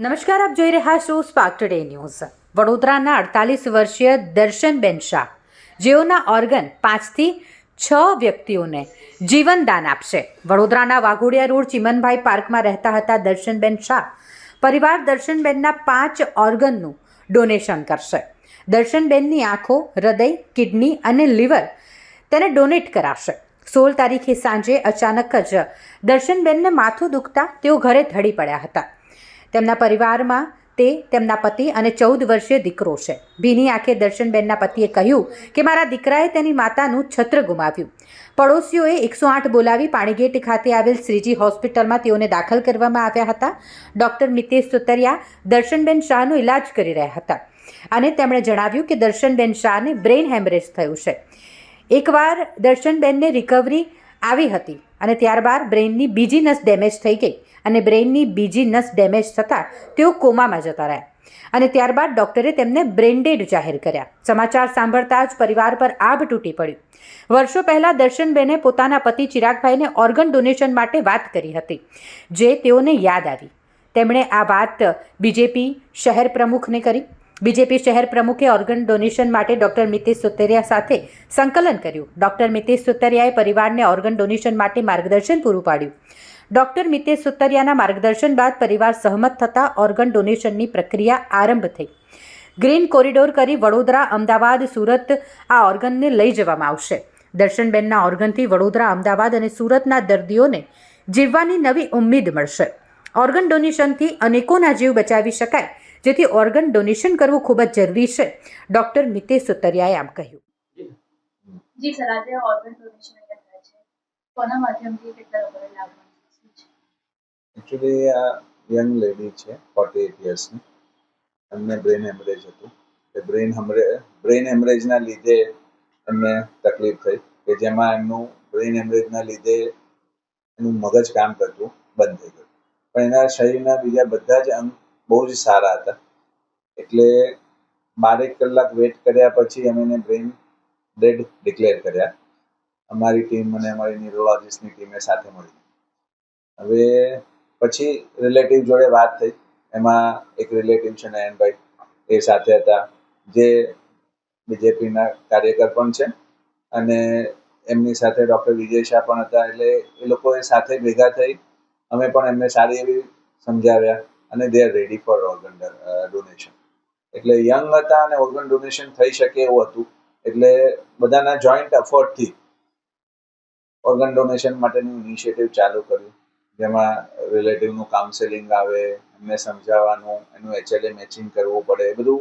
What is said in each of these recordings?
નમસ્કાર, આપ જોઈ રહ્યા છો સ્પાર્ક ટુડે ન્યૂઝ વડોદરાના અડતાલીસ વર્ષીય દર્શનબેન શાહ, જેઓના ઓર્ગન પાંચથી છ વ્યક્તિઓને જીવનદાન આપશે. વડોદરાના વાઘોડિયા રોડ ચિમનભાઈ પાર્કમાં રહેતા હતા દર્શનબેન શાહ. પરિવાર દર્શનબેનના પાંચ ઓર્ગનનું ડોનેશન કરશે. દર્શનબેનની આંખો, હૃદય, કિડની અને લીવર તેને ડોનેટ કરાશે. સોળ તારીખે સાંજે અચાનક જ દર્શનબેનને માથું દુખતા તેઓ ઘરે ઢળી પડ્યા હતા. તેમના પરિવારમાં તે તેમના પતિ અને ચૌદ વર્ષીય દીકરો છે. ભીની આંખે દર્શનબેનના પતિએ કહ્યું કે, મારા દીકરાએ તેની માતાનું છત્ર ગુમાવ્યું. પડોશીઓએ એકસો આઠ બોલાવી પાણીગેટ ખાતે આવેલ શ્રીજી હોસ્પિટલમાં તેઓને દાખલ કરવામાં આવ્યા હતા. ડૉક્ટર મિતેશ સુતરિયા, દર્શનબેન શાહનો ઇલાજ કરી રહ્યા હતા અને તેમણે જણાવ્યું કે, દર્શનબેન શાહને બ્રેઇન હેમરેજ થયું છે. એકવાર દર્શનબેનને રિકવરી આવી હતી અને ત્યારબાદ બ્રેઇનની બીજી નસ ડેમેજ થઈ ગઈ અને બ્રેઇનની બીજી નસ ડેમેજ થતાં તેઓ કોમામાં જતા રહ્યા. અને ત્યારબાદ ડૉક્ટરે તેમને બ્રેન્ડેડ જાહેર કર્યા. સમાચાર સાંભળતા જ પરિવાર પર આભ તૂટી પડ્યું. વર્ષો પહેલાં દર્શનબેને પોતાના પતિ ચિરાગભાઈને ઓર્ગન ડોનેશન માટે વાત કરી હતી, જે તેઓને યાદ આવી. તેમણે આ વાત બીજેપી શહેર પ્રમુખને કરી. બીજેપી શહેર પ્રમુખે ઓર્ગન ડોનેશન માટે ડોક્ટર મિતેશ સુતરિયા સાથે સંકલન કર્યું. ડોક્ટર મિતેશ સુતરિયાએ પરિવારને ઓર્ગન ડોનેશન માટે માર્ગદર્શન પૂરું પાડ્યું. ડોક્ટર મિતેશ સુતરિયાના માર્ગદર્શન બાદ પરિવાર સહમત થતાં ઓર્ગન ડોનેશનની પ્રક્રિયા આરંભ થઈ. ગ્રીન કોરિડોર કરી વડોદરા, અમદાવાદ, સુરત આ ઓર્ગનને લઈ જવામાં આવશે. દર્શનબેનના ઓર્ગનથી વડોદરા, અમદાવાદ અને સુરતના દર્દીઓને જીવવાની નવી ઉમ્મીદ મળશે. ઓર્ગન ડોનેશનથી અનેકોના જીવ બચાવી શકાય જેથી ઓર્ગન ડોનેશન કરવું ખૂબ જ જરૂરી છે. ડોક્ટર મિતેશ સુતરિયાએ આમ કહ્યું. જી સર આજે ઓર્ગન ડોનેશન છે. કોના માધ્યમથી કેટલા લોકોને લાભ મળશે શું છે? એકચ્યુઅલી આ યંગ લેડી છે ફોર્ટી એટ યર્સની એમને બ્રેન હેમરેજ હતું. એ બ્રેન હેમરે બ્રેન હેમરેજના લીધે એમને તકલીફ થઈ કે જેમાં એમનું બ્રેન હેમરેજના લીધે એનું મગજ કામ કરતું બંધ થઈ ગયું. પણ એના શરીરના બીજા બધા જ અંગ બહુ જ સારા હતા. એટલે બારેક કલાક વેટ કર્યા પછી અમે એને બ્રેઇન ડેડ ડિક્લેર કર્યા. અમારી ટીમ અને અમારી ન્યુરોલોજીસ્ટની ટીમે સાથે મળી. હવે પછી રિલેટિવ જોડે વાત થઈ. એમાં એક રિલેટિવ છે નયનભાઈ. એ સાથે હતા. જે બીજેપીના કાર્યકર પણ છે. અને એમની સાથે ડૉક્ટર વિજય શાહ પણ હતા. એટલે એ લોકોએ સાથે ભેગા થઈ. અમે પણ એમને સારી એવી સમજાવ્યા. અને they are ready for organ donation એટલે યંગ હતા અને ઓર્ગન ડોનેશન થઈ શકે એવું હતું. એટલે બધાના જોઈન્ટ એફર્ટથી ઓર્ગન ડોનેશન માટેનું ઇનિશિયેટિવ ચાલુ કર્યું. જેમાં રિલેટિવનું કાઉન્સેલિંગ આવે, એમને સમજાવવાનું, એનું એચએલએ મેચિંગ કરવું પડે. એ બધું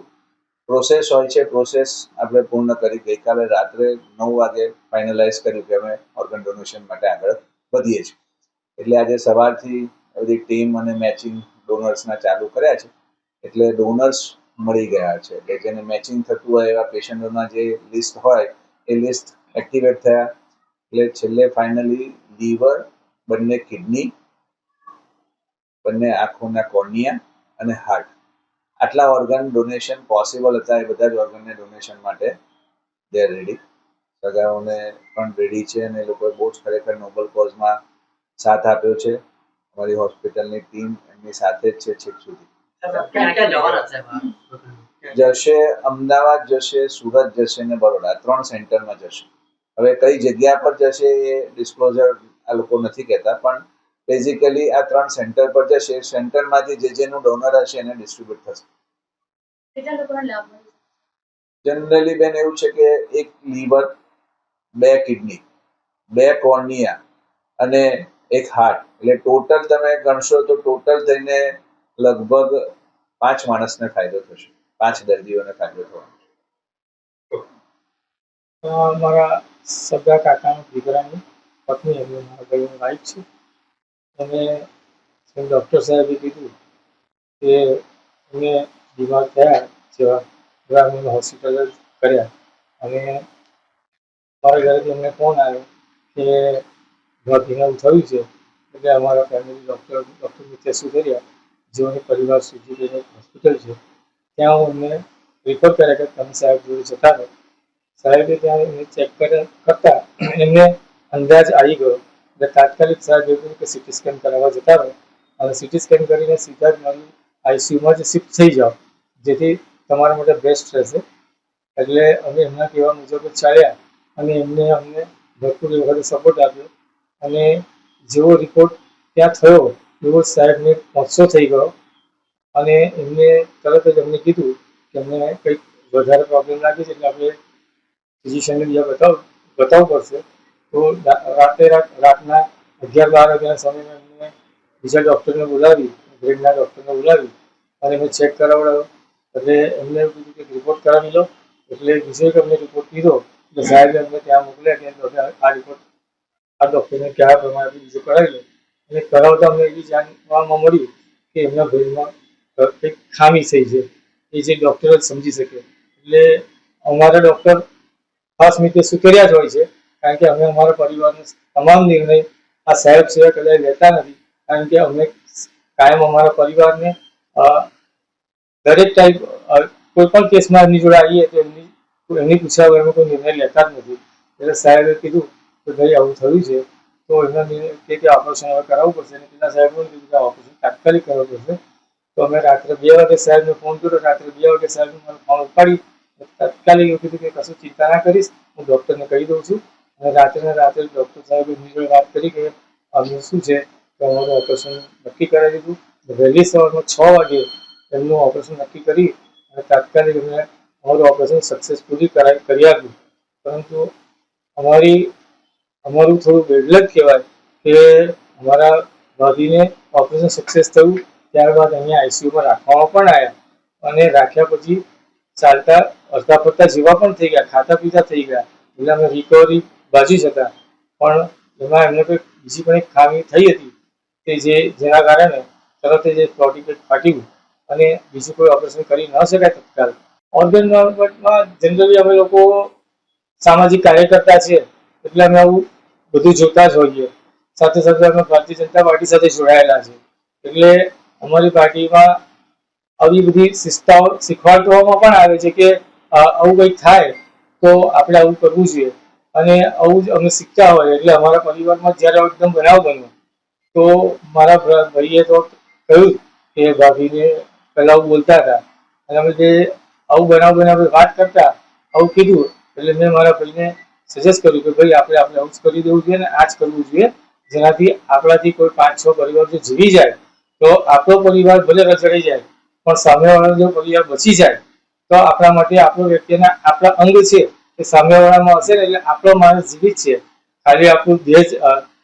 પ્રોસેસ હોય છે. પ્રોસેસ આપણે પૂર્ણ કરી ગઈકાલે રાત્રે નવ વાગે ફાઇનલાઇઝ કર્યું કે અમે ઓર્ગન ડોનેશન માટે આગળ વધીએ છીએ. એટલે આજે સવારથી બધી ટીમ અને મેચિંગ ડોનર્સના ચાલુ કર્યા છે, એટલે ડોનર્સ મળી ગયા છે. એટલે જેને મેચિંગ થતું હોય એવા પેશન્ટોના જે લિસ્ટ હોય, એ લિસ્ટ એક્ટિવેટ થયા. એટલે છેલ્લે ફાઇનલી લીવર બંને કિડની બંને આંખોના કોર્નિયા અને હાર્ટ આટલા ઓર્ગન ડોનેશન પોસિબલ હતા, એ બધા જ ઓર્ગનને ડોનેશન માટે દે રેડી સગાઓને પણ રેડી છે અને એ લોકોએ બહુ જ ખરેખર નોબલ કોઝમાં સાથ આપ્યો છે. અમારી હોસ્પિટલની ટીમ એમની સાથે જ છે છેક સુધી. જશે અમદાવાદ જશે સુરત જશે ને બરોડા ત્રણ સેન્ટરમાં જશે. હવે કઈ જગ્યા પર જશે એ ડિસ્ક્લોઝર આ લોકો નથી કહેતા પણ બેઝિકલી આ ત્રણ સેન્ટર પર જશે સેન્ટરમાંથી જે જેનું ડોનર હશે એને ડિસ્ટ્રીબ્યુટ થશે. જનરલી બેન એવું છે કે એક લીવર બે કિડની બે કોર્નિયા અને એક હાર્ટ એટલે ટોટલ તમે ગણશો તો ટોટલ થઈને લગભગ પાંચ માણસને ફાયદો થશે. પાંચ દર્દીઓને ફાયદો થવાનો મારા સગા કાકાના દીકરાની પત્ની એમની મારા ભાઈની વાઈફ છે. અને ડૉક્ટર સાહેબે કીધું કે એમને બીમાર થયા જેવા ગ્રામીણ હોસ્પિટલ કર્યા. અને મારા ઘરેથી એમને ફોન આવ્યો કે ભાભીને એવું થયું છે. એટલે અમારા ફેમિલી ડૉક્ટર ડૉક્ટર મિત્ર સુધરિયા જેઓની પરિવાર સુધી કરીને હોસ્પિટલ છે. ત્યાં હું એમને રિપોર્ટ કર્યા કે તમે સાહેબ જોડે જતા રહો. સાહેબે ત્યાં એમને ચેક કરતા એમને અંદાજ આવી ગયો એટલે તાત્કાલિક સાહેબ એવું કે સિટી સ્કેન કરાવવા જતા રહો. અને સિટી સ્કેન કરીને સીધા જ મારી આઈસીયુમાં જ શિફ્ટ થઈ જાઓ. જેથી તમારા માટે બેસ્ટ રહેશે. એટલે અમે એમના કહેવા મુજબ ચાલ્યા અને એમને અમને ભરપૂર એ વખતે સપોર્ટ આપ્યો. અને જેવો રિપોર્ટ ત્યાં થયો, એવો સાહેબને પહોંચો થઈ ગયો અને એમને તરત જ અમને કીધું કે અમને કંઈક વધારે પ્રોબ્લેમ લાગે છે, એટલે આપણે ફિઝિશિયનને બીજા બતાવ, બતાવવું પડશે. તો રાતે રાત, રાતના અગિયાર બાર વાગ્યાના સમયમાં એમને બીજા ડૉક્ટરને બોલાવી બ્રેનના ડૉક્ટરને બોલાવી અને એમને ચેક કરાવડાવ્યો. એટલે એમને કીધું કે રિપોર્ટ કરાવી લો. એટલે બીજો અમને રિપોર્ટ કીધો. એટલે સાહેબે અમને ત્યાં મોકલ્યા કે આ રિપોર્ટ આ ડૉક્ટરને કયા પ્રમાણે બીજું કરાવેલું. અને કરાવતા અમને એવી જાણવામાં મળ્યું કે એમના બ્રેનમાં કંઈક ખામી થઈ છે. એ જે ડૉક્ટર જ સમજી શકે. એટલે અમારા ડૉક્ટર ખાસ મિત્ર સુતરિયા જ હોય છે. કારણ કે અમે અમારા પરિવારનો તમામ નિર્ણય આ સાહેબ સિવાય કદાચ લેતા નથી. કારણ કે અમે કાયમ અમારા પરિવારને દરેક ટાઈપ કોઈ પણ કેસમાં એમની જોડે આવીએ તો એમની એમની પૂછ્યા વગર કોઈ નિર્ણય લેતા જ નથી. એટલે સાહેબે કીધું કે ભાઈ, આવું થયું છે. તો એમને કે ઓપરેશન હવે કરાવવું પડશે અને પેલા સાહેબનું કીધું કે ઓપરેશન તાત્કાલિક કરવું પડશે. તો અમે રાત્રે બે વાગે સાહેબને ફોન કર્યો. રાત્રે બે વાગે સાહેબનું મને ફોન ઉપાડી તાત્કાલિક એવું કીધું કે કશું ચિંતા ના કરીશ. હું ડૉક્ટરને કહી દઉં છું. અને રાત્રે રાત્રે ડૉક્ટર સાહેબે એમની વાત કરી કે અમને શું છે કે અમારું ઓપરેશન નક્કી કરાવી દીધું. વહેલી સવારમાં છ વાગે એમનું ઓપરેશન નક્કી કરી અને તાત્કાલિક એમને અમારું ઓપરેશન સક્સેસફુલી કરાવી કરી આપ્યું. પરંતુ અમારી અમારું થોડું બેડલક કહેવાય કે અમારા ભાભીને ઓપરેશન સક્સેસ થયું, ત્યારબાદ અહીંયા આઈસીયુમાં રાખવામાં પણ આવ્યા અને રાખ્યા પછી ચાલતા અડધા પડતા જેવા પણ થઈ ગયા, ખાતા પીતા થઈ ગયા. એટલે અમે રિકવરી બાજી જતા. પણ એમાં એમને કંઈક બીજી પણ એક ખામી થઈ હતી કે જે, જેના કારણે તરત જ એ ફાટ્યું અને બીજું કોઈ ઓપરેશન કરી ન શકાય તત્કાલ. ઓર્ગન બાબતમાં જનરલી અમે લોકો સામાજિક કાર્યકર્તા છે એટલે અમે આવું બધું જોતા જ હોઈએ. સાથે સાથે અમે ભારતીય જનતા પાર્ટી સાથે જોડાયેલા છે એટલે અમારી પાર્ટીમાં આવી બધી શિસ્તાઓ શીખવાડવામાં પણ આવે છે કે આવું કંઈક થાય તો આપણે આવું કરવું જોઈએ. અને આવું જ અમે શીખતા હોય એટલે અમારા પરિવારમાં જ્યારે એકદમ બનાવ બન્યો, તો મારા ભાઈએ તો કહ્યું કે, ભાભીને પહેલાં આવું બોલતા હતા. અને અમે જે આવું બનાવ બનાવે વાત કરતા, આવું કીધું, એટલે મેં મારા ભાઈને સજેસ્ટ કર્યું કે ભાઈ આપણે આપણે આવું કરી દેવું જોઈએ અને આ જ કરવું જોઈએ. જેનાથી આપણાથી કોઈ પાંચ છ પરિવાર જો જીવી જાય, તો આપણો પરિવાર ભલે રચડી જાય, પણ સામેવાળાનો જો પરિવાર બચી જાય, તો આપણા માટે આપણો વ્યક્તિના આપણા અંગ છે એ સામેવાળામાં હશે ને એટલે આપણો માણસ જીવિત છે. ખાલી આપણું દેહ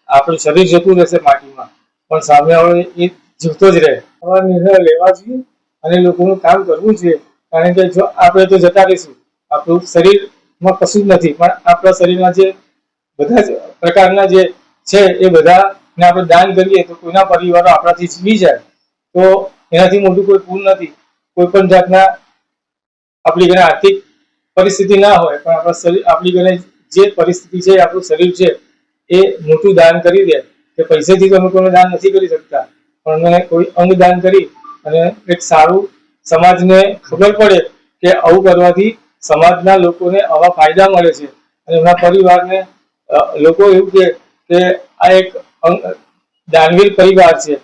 આપણું શરીર જતું રહેશે માટીમાં, પણ સામેવાળો એ જીવતો જ રહે. આવા નિર્ણય લેવા જોઈએ અને લોકોનું કામ કરવું જોઈએ. કારણ કે જો આપણે તો જતા રહીશું, આપણું શરીરમાં કશું જ નથી. પણ આપણા શરીરમાં જે બધા જ પ્રકારના જે છે, એ બધાને આપણે દાન કરીએ તો કોઈના પરિવારો આપણાથી જીવી જાય. તો એનાથી મોટું કોઈ પૂર નથી. કોઈ પણ જાતના આપણી ઘરે આર્થિક પરિસ્થિતિ ના હોય, પણ આપણા શરીર, આપણી ઘરે જે પરિસ્થિતિ છે, આપણું શરીર છે, એ મોટું દાન કરી દે. કે પૈસેથી તો અમે કોઈને દાન નથી કરી શકતા. પણ અમે કોઈ અંગ દાન કરી અને એક સારું સમાજને ખબર પડે કે આવું કરવાથી સમાજના લોકોને આવા ફાયદા મળે છે. અને એમના પરિવારને લોકો એવું કે આ એક દાનવીર પરિવાર છે.